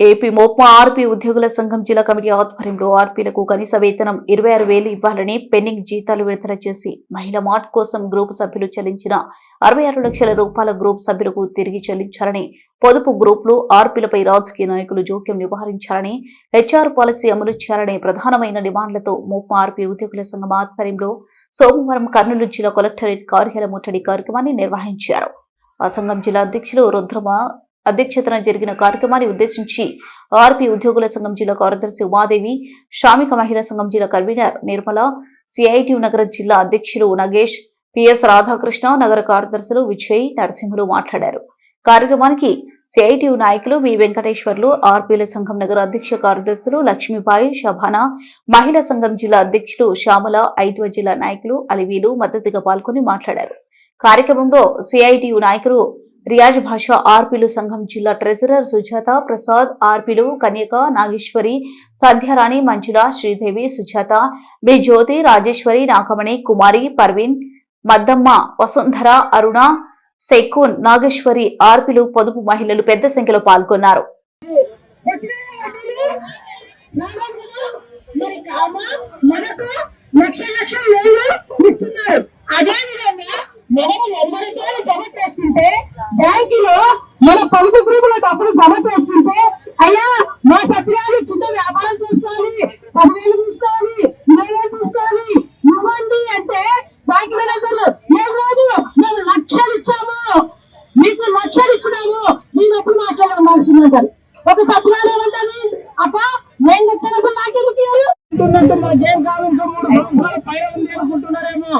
AP మోప్మా RP ఉద్యోగుల సంఘం జిల్లా కమిటీ ఆధ్వర్యంలో ఆర్పీలకు కనీస వేతనం ఇరవై ఆరు వేలు ఇవ్వాలని పెండింగ్ జీతాలు విడుదల చేసి మహిళా మార్ట్ కోసం గ్రూప్ సభ్యులు చెల్లించిన అరవై ఆరు లక్షల రూపాయల గ్రూప్ సభ్యులకు తిరిగి చెల్లించాలని పొదుపు గ్రూపులు ఆర్పీలపై రాజకీయ నాయకులు జోక్యం నివారించాలని హెచ్ఆర్ పాలసీ అమలు చేయాలనే ప్రధానమైన డిమాండ్లతో మోప్మా ఆర్పీ ఉద్యోగుల సంఘం ఆధ్వర్యంలో సోమవారం కర్నూలు జిల్లా కలెక్టరేట్ కార్యాలయ ముట్టడి కార్యక్రమాన్ని నిర్వహించారు. ఆ సంఘం జిల్లా అధ్యక్షులు రుద్రమ అధ్యక్షతన జరిగిన కార్యక్రమాన్ని ఉద్దేశించి ఆర్పీ ఉద్యోగుల సంఘం జిల్లా కార్యదర్శి ఉమాదేవి శ్రామిక మహిళా సంఘం జిల్లా కన్వీనర్ నిర్మల సిఐటి నగర జిల్లా అధ్యక్షులు నగేష్ పిఎస్ రాధాకృష్ణ నగర కార్యదర్శులు విజయ్ నరసింహులు మాట్లాడారు. కార్యక్రమానికి సిఐటియు నాయకులు వి వెంకటేశ్వర్లు ఆర్పీల సంఘం నగర అధ్యక్ష కార్యదర్శులు లక్ష్మీబాయి శభానా మహిళా సంఘం జిల్లా అధ్యక్షులు శ్యామల ఐదవ జిల్లా నాయకులు అలివీలు మద్దతుగా పాల్గొని మాట్లాడారు. కార్యక్రమంలో సిఐటియు నాయకులు రియాజ్ భాష ఆర్పీలు సంఘం జిల్లా ట్రెజరర్ సుజాత ప్రసాద్ ఆర్పీలు కన్యక నాగేశ్వరి సంధ్యారాణి మంజుల శ్రీదేవి సుజాత బి జ్యోతి రాజేశ్వరి నాగమణి కుమారి పర్వీన్ మద్దమ్మ వసుంధర అరుణ సెక్కున్ నాగేశ్వరి ఆర్పీలు పొదుపు మహిళలు పెద్ద సంఖ్యలో పాల్గొన్నారు. లక్ష లక్ష ఇస్తున్నారు. అదే విధంగా మనం వంద రూపాయలు జమ చేసుకుంటే బ్యాంకులో మన పొదుపు గ్రూపుల డబ్బులు జమ చేసుకుంటే అయ్యా మా సత్యాలు చిన్న వ్యాపారం చూసుకోవాలి సర్వేలు చూసుకోవాలి ఇరవై చూసుకోవాలి ఇవ్వండి అంటే బ్యాంకు మేనేజర్లు ఏం లేదు మేము లక్షలు ఇచ్చాము. మీకు లక్షలు ఇచ్చినాము. నేను ఎప్పుడు మాట్లాడి ఉండాల్సిందంటారు ఒక సత్యాలు ఏమంటారు అప్ప నేను చెప్పినప్పుడు నాకెందుకు ఇవ్వరు? మాకేం కాదు ఇంకా మూడు సంవత్సరాల పైన ఉంది అనుకుంటున్నారేమో.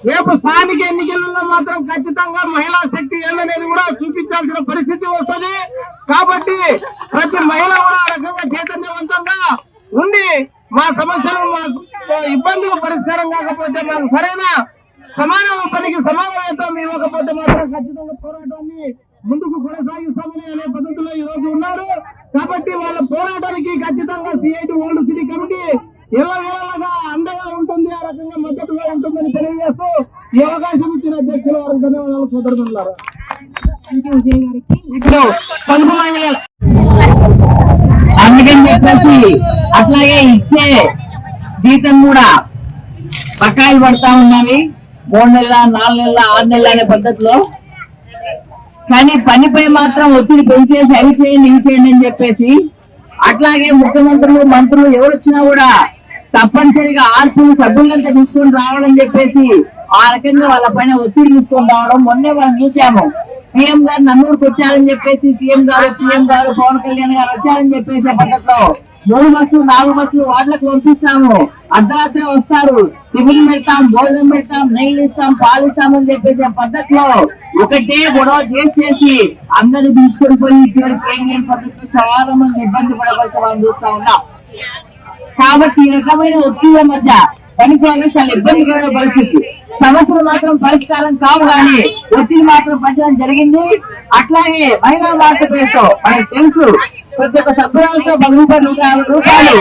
రేపు స్థానిక ఎన్నికలలో మాత్రం ఖచ్చితంగా మహిళా శక్తి ఏందనేది కూడా చూపించాల్సిన పరిస్థితి వస్తుంది. కాబట్టి ప్రతి మహిళ కూడా రకంగా చైతన్యవంతంగా ఉండి మా సమస్యలు మా ఇబ్బందులు పరిష్కారం కాకపోతే మాకు సరైన సమాన పనికి సమాన వేతనం ఇవ్వకపోతే మాత్రం ఖచ్చితంగా పోరాటాన్ని ముందుకు కొనసాగిస్తామని అనే పద్ధతిలో ఈ రోజు ఉన్నారు. కాబట్టి వాళ్ళ పోరాటానికి ఖచ్చితంగా సిఐటి ఓల్డ్ సోదరులారా విజయ్ గారికి ఇప్పుడు అందుకని చెప్పేసి అట్లాగే ఇచ్చే జీతం కూడా బకాయిలు పడతా ఉన్నవి. మూడు నెలల నాలుగు నెలల ఆరు నెలల అనే పద్ధతిలో. కానీ పనిపై మాత్రం ఒత్తిడి పెంచేసి అవి చేయండి ఇవి చేయండి అని చెప్పేసి అట్లాగే ముఖ్యమంత్రులు మంత్రులు ఎవరు వచ్చినా కూడా తప్పనిసరిగా ఆర్పులు సభ్యులంతా తీసుకొని రావాలని చెప్పేసి ఆ వాళ్ళ పైన ఒత్తిడి తీసుకొని రావడం మొన్నే మనం చూసాము. సీఎం గారు నన్నూరుకు వచ్చారని చెప్పేసి సీఎం గారు సీఎం గారు పవన్ కళ్యాణ్ గారు వచ్చారని చెప్పేసి పద్ధతిలో మూడు బస్సులు నాలుగు బస్సులు వాటికి పంపిస్తాము. అర్ధరాత్రి వస్తారు. టిఫిన్ పెడతాం భోజనం పెడతాం నీళ్ళు ఇస్తాం పాలు ఇస్తామని చెప్పేసి పద్ధతిలో ఒకటే గొడవ చేసి చేసి అందరిని తీసుకొని పోయి చివరికి ఏం లేని పద్ధతిలో చాలా మంది ఇబ్బంది పడవలసిన మనం చూస్తా ఉన్నాం. కాబట్టి ఈ రకమైన ఒత్తిడి మధ్య పనిచేయాలని చాలా ఇబ్బందికరమైన పరిస్థితి. సమస్యలు మాత్రం పరిష్కారం కావు కానీ ఒత్తిడి మాత్రం పంచడం జరిగింది. అట్లాగే మహిళా వార్త పేరుతో మనకు తెలుసు ప్రతి ఒక్క సభ్యులతో పది రూపాయలు నూట యాభై రూపాయలు.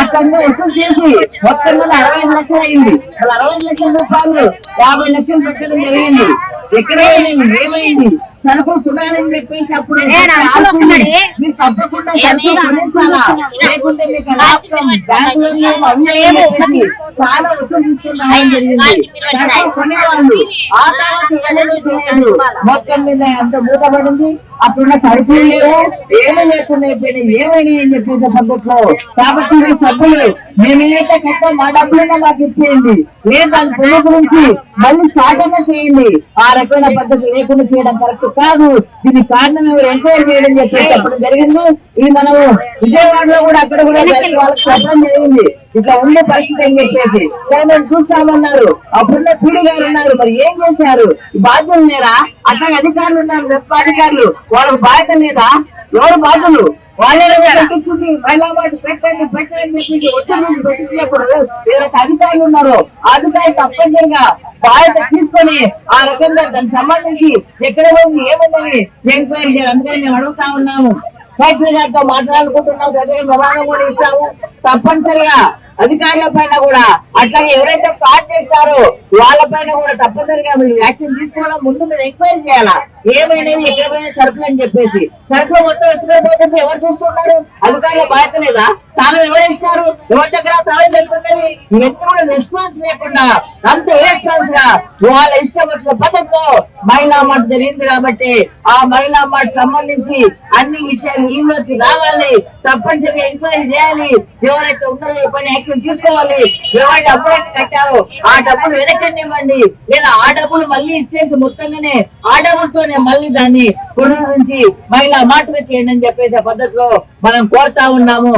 అట్లా వసూలు చేసి మొత్తం మీద అరవై ఐదు లక్షలు అయింది. అరవై ఐదు లక్షల రూపాయలు యాభై లక్షలు పెట్టడం జరిగింది. ఎక్కడ ఏమైంది? చాలా జరిగింది కొనేవాళ్ళు ఆ తర్వాత మొత్తం మీద ఎంత మూతపడింది అప్పుడున్న సరుకులు లేవు ఏమీ లేకుండా అయిపోయినాయి ఏమైనా అని చెప్పేసి పద్ధతిలో కాబట్టి సభ్యులు మేము ఏంటంటే కట్టాం మా డబ్బులన్నా మాకు ఇచ్చేయండి. లేదు దాని పొలం గురించి మళ్ళీ స్టార్ట్ అయినా చేయండి. ఆ రకమైన పద్ధతి లేకుండా చేయడం కరెక్ట్ కాదు. దీని కారణం ఎవరు? ఎంక్వైరీ చేయడం చెప్పి చెప్పడం జరిగింది. ఇది మనం విజయవాడలో కూడా అక్కడ కూడా వాళ్ళకి చెప్పడం జరిగింది. ఇట్లా ఉండే పరిస్థితి అని చెప్పేసి. కానీ చూస్తామన్నారు. అప్పుడున్న పీడి గారు ఉన్నారు. మరి ఏం చేశారు? బాధ్యులు లేరా? అట్లాగే అధికారులు ఉన్నారు వెబ్ అధికారులు. వాళ్ళకి బాధ్యత లేదా ఎవరు బాధ్యులు? వాళ్ళే పెట్టించింది. వాటి పెట్టండి పెట్టండి చెప్పి ఒత్తిడి పెట్టించినప్పుడు అధికారులు ఉన్నారు ఆ అధికారులు తప్పనిసరిగా బాధ్యత తీసుకొని ఆ రకంగా దానికి సంబంధించి ఎక్కడ ఉంది ఏముందని ఎంక్వైరీ చేయాలి. అందుకని మేము అడుగుతా ఉన్నాము. కలెక్టర్ గారితో మాట్లాడుకుంటున్నాం చదివే విధానం కూడా ఇస్తాము. తప్పనిసరిగా అధికారుల పైన కూడా అట్లాగే ఎవరైతే ఫ్రాడ్ చేస్తారో వాళ్ళ పైన కూడా తప్పనిసరిగా మీరు యాక్షన్ తీసుకోవడం ముందు మీరు ఎంక్వైరీ చేయాలా? ఏమైనా ఎక్కడ పోయిన సరుకులు అని చెప్పేసి. సరుకులు మొత్తం ఎత్తుకుపోతుంటే ఎవరు చూస్తున్నారు? అధికారుల బాధ్యత లేదా? తాను ఎవరు ఎవరి దగ్గర తాళం తెలుసున్నది? ఇవన్నీ రెస్పాన్స్ లేకుండా అంత రెస్పాన్స్గా వాళ్ళ ఇష్టం వచ్చిన పద్ధతిలో మహిళా మాట జరిగింది కాబట్టి ఆ మహిళా మాట సంబంధించి అన్ని విషయాలు ఈలోకి రావాలి. తప్పనిసరిగా ఎంక్వైరీ చేయాలి. ఎవరైతే ఉన్నారో పని యాక్షన్ తీసుకోవాలి. ఎవరైతే అప్పుడైతే కట్టారో ఆ డబ్బులు వెనక్కి ఇవ్వండి లేదా ఆ డబ్బులు మళ్ళీ ఇచ్చేసి మొత్తంగానే ఆ డబ్బులతోనే మళ్ళీ దాన్ని నుంచి మహిళా మాటగా చేయండి అని చెప్పేసి పద్ధతిలో మనం కోరుతా ఉన్నాము.